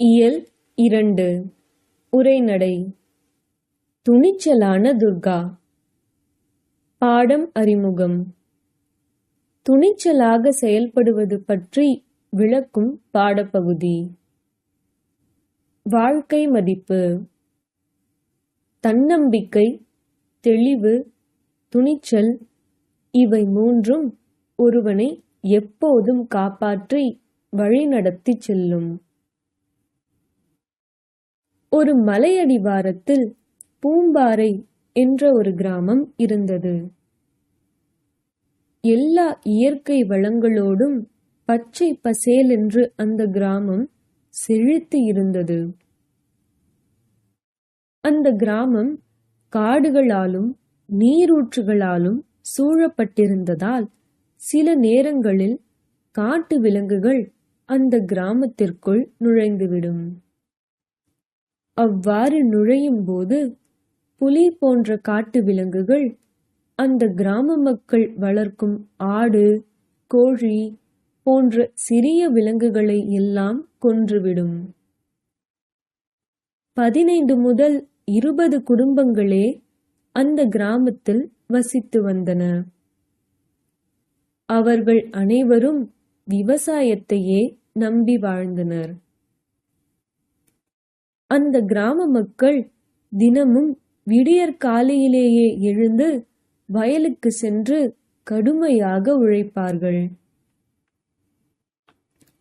இயல் இரண்டு. உரைநடை. துணிச்சலான துர்கா. பாடம் அறிமுகம். துணிச்சலாக செயல்படுவது பற்றி விளக்கும் பாடப்பகுதி. வாழ்க்கை மதிப்பு. தன்னம்பிக்கை தெளிவு துணிச்சல் இவை மூன்றும் ஒருவனை எப்போதும் காப்பாற்றி வழிநடத்திச் செல்லும். ஒரு மலையடிவாரத்தில் பூம்பாறை என்ற ஒரு கிராமம் இருந்தது. எல்லா இயற்கை வளங்களோடும் பச்சை பசேலென்று அந்த கிராமம் செழித்து இருந்தது. அந்த கிராமம் காடுகளாலும் நீரூற்றுகளாலும் சூழப்பட்டிருந்ததால் சில நேரங்களில் காட்டு விலங்குகள் அந்த கிராமத்திற்குள் நுழைந்துவிடும். அவ்வாறு நுழையும் போது புலி போன்ற காட்டு விலங்குகள் அந்த கிராம மக்கள் வளர்க்கும் ஆடு கோழி போன்ற சிறிய விலங்குகளை எல்லாம் கொன்றுவிடும். பதினைந்து முதல் இருபது குடும்பங்களே அந்த கிராமத்தில் வசித்து வந்தன. அவர்கள் அனைவரும் விவசாயத்தையே நம்பி வாழ்ந்தனர். அந்த கிராம மக்கள் தினமும் விடியற் காலையிலேயே எழுந்து வயலுக்கு சென்று கடுமையாக உழைப்பார்கள்.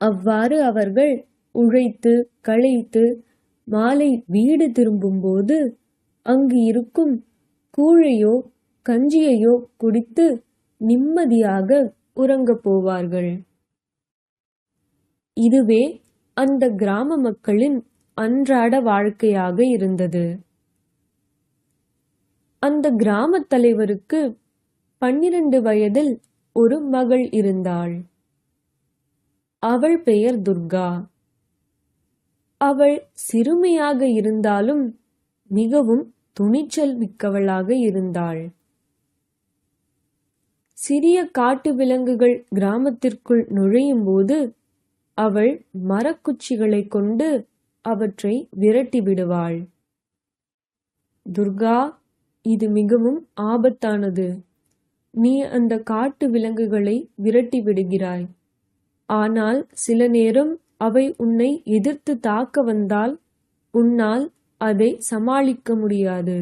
அவ்வாறு அவர்கள் உழைத்து களைத்து மாலை வீடு திரும்பும்போது அங்கு இருக்கும் கூழையோ கஞ்சியையோ குடித்து நிம்மதியாக உறங்கப் போவார்கள். இதுவே அந்த கிராம மக்களின் அன்றாட வாழ்க்கையாக இருந்தது. அந்த கிராம தலைவருக்கு பன்னிரண்டு வயதில் ஒரு மகள் இருந்தாள். அவள் பெயர் துர்கா. அவள் சிறுமியாக இருந்தாலும் மிகவும் துணிச்சல் மிக்கவளாக இருந்தாள். சிறிய காட்டு விலங்குகள் கிராமத்திற்குள் நுழையும் போது அவள் மரக்குச்சிகளை கொண்டு அவற்றை விரட்டி விடுவாள். துர்கா இது மிகவும் ஆபத்தானது. நீ அந்த காட்டு விலங்குகளை விரட்டி விடுகிறாய். ஆனால் சில நேரம் அவை உன்னை எதிர்த்து தாக்க வந்தால் உன்னால் அதை சமாளிக்க முடியாது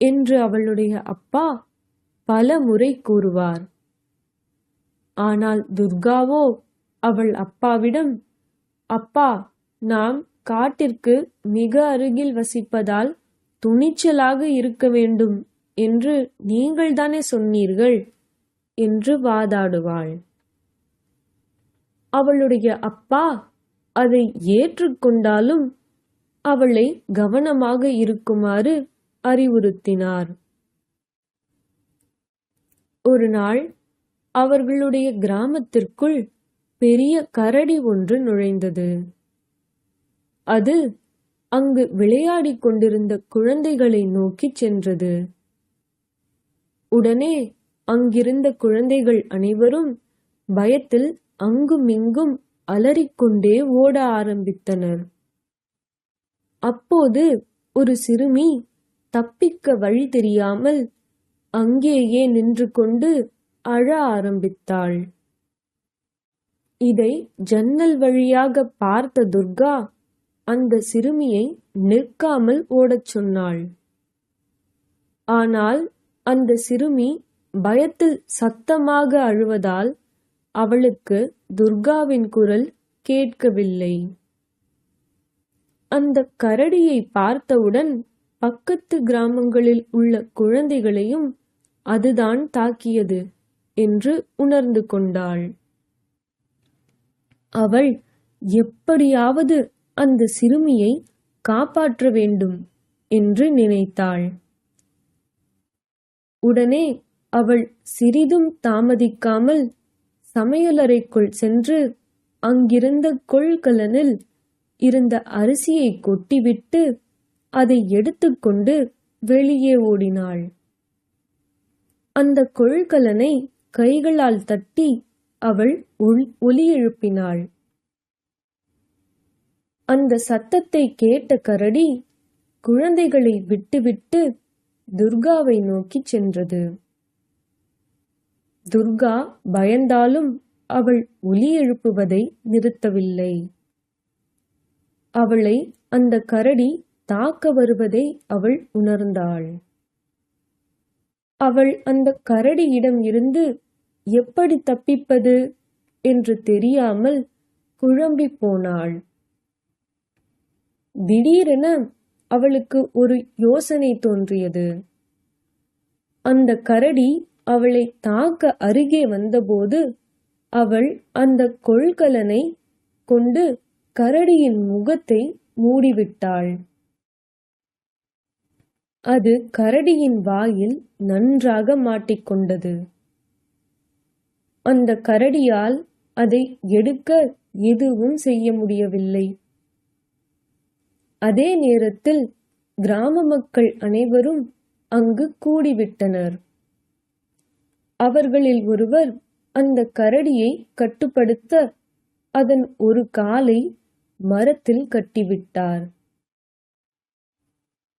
என்று அவளுடைய அப்பா பல முறை கூறுவார். ஆனால் துர்காவோ அவள் அப்பாவிடம் அப்பா நாம் காட்டிற்கு மிக அருகில் வசிப்பதால் துணிச்சலாக இருக்க வேண்டும் என்று நீங்கள்தானே சொன்னீர்கள்? என்று வாதாடுவாள். அவளுடைய அப்பா அதை ஏற்றுக்கொண்டாலும் அவளை கவனமாக இருக்குமாறு அறிவுறுத்தினார். ஒரு நாள் அவர்களுடைய கிராமத்திற்குள் பெரிய கரடி ஒன்று நுழைந்தது. அது அங்கு விளையாடிக் கொண்டிருந்த குழந்தைகளை நோக்கிச் சென்றது. உடனே அங்கிருந்த குழந்தைகள் அனைவரும் பயத்தில் அங்குமிங்கும் அலறிக்கொண்டே ஓட ஆரம்பித்தனர். அப்போது ஒரு சிறுமி தப்பிக்க வழி தெரியாமல் அங்கேயே நின்று கொண்டு அழ ஆரம்பித்தாள். இதை ஜன்னல் வழியாக பார்த்த துர்கா அந்த சிறுமியை நிற்காமல் ஓடச் சொன்னாள். ஆனால் அந்த சிறுமி பயத்தில் சத்தமாக அழுவதால் அவளுக்கு துர்காவின் குரல் கேட்கவில்லை. அந்த கரடியை பார்த்தவுடன் பக்கத்து கிராமங்களில் உள்ள குழந்தைகளையும் அதுதான் தாக்கியது என்று உணர்ந்து கொண்டாள். அவள் எப்படியாவது அந்த சிறுமியை காப்பாற்ற வேண்டும் என்று நினைத்தாள். உடனே அவள் சிறிதும் தாமதிக்காமல் சமையலறைக்குள் சென்று அங்கிருந்த கொள்கலனில் இருந்த அரிசியை கொட்டிவிட்டு அதை எடுத்துக்கொண்டு வெளியே ஓடினாள். அந்த கொள்கலனை கைகளால் தட்டி அவள் ஒலி எழுப்பினாள். அந்த சத்தத்தை கேட்ட கரடி குழந்தைகளை விட்டுவிட்டு துர்காவை நோக்கிச் சென்றது. துர்கா பயந்தாலும் அவள் ஒலி எழுப்புவதை நிறுத்தவில்லை. அவளை அந்த கரடி தாக்க வருவதை அவள் உணர்ந்தாள். அவள் அந்த கரடியிடம் இருந்து எப்படி தப்பிப்பது? என்று தெரியாமல் குழம்பி போனாள். திடீரென அவளுக்கு ஒரு யோசனை தோன்றியது. அந்த கரடி அவளை தாக்க அருகே வந்தபோது அவள் அந்த கொள்கலனை கொண்டு கரடியின் முகத்தை மூடிவிட்டாள். அது கரடியின் வாயில் நன்றாக மாட்டிக்கொண்டது. அந்த கரடியால் அதை எடுக்க எதுவும் செய்ய முடியவில்லை. அதே நேரத்தில் கிராம மக்கள் அனைவரும் அங்கு கூடிவிட்டனர். அவர்களில் ஒருவர் அந்த கரடியை கட்டுப்படுத்த அதன் ஒரு காலை மரத்தில் கட்டிவிட்டார்.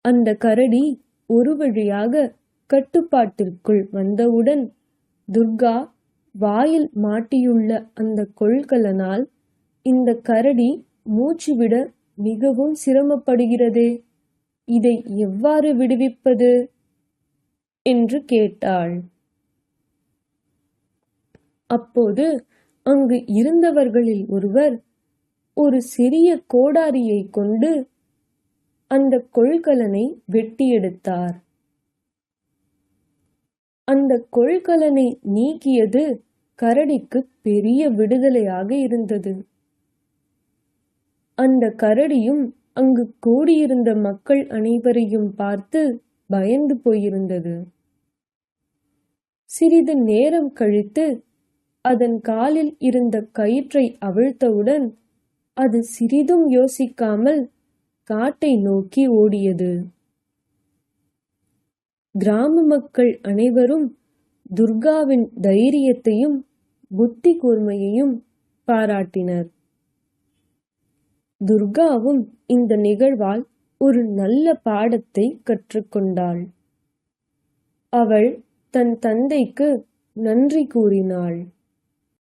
அந்த கரடி ஒரு வழியாக கட்டுப்பாட்டிற்குள் வந்தவுடன் துர்கா வாயில் மாட்டியுள்ள அந்த கொள்கலனால் இந்த கரடி மூச்சுவிட மிகவும் சிரமப்படுகிறதே. இதை எவ்வாறு விடுவிப்பது? என்று கேட்டாள். அப்போது அங்கு இருந்தவர்களில் ஒருவர் ஒரு சிறிய கோடாரியை கொண்டு அந்த கொள்கலனை வெட்டியெடுத்தார் அந்த கொள்கலனை நீக்கியது கரடிக்கு பெரிய விடுதலையாக இருந்தது. அந்த கரடியும் அங்கு கூடியிருந்த மக்கள் அனைவரையும் பார்த்து பயந்து போயிருந்தது. சிறிது நேரம் கழித்து அதன் காலில் இருந்த கயிற்றை அவிழ்த்தவுடன் அது சிறிதும் யோசிக்காமல் காட்டை நோக்கி ஓடியது. கிராம மக்கள் அனைவரும் துர்காவின் தைரியத்தையும் புத்தி கூர்மையையும் பாராட்டினர். துர்காவும் இந்த நிகழ்வால் ஒரு நல்ல பாடத்தை கற்றுக்கொண்டாள். அவள் தன் தந்தைக்கு நன்றி கூறினாள்.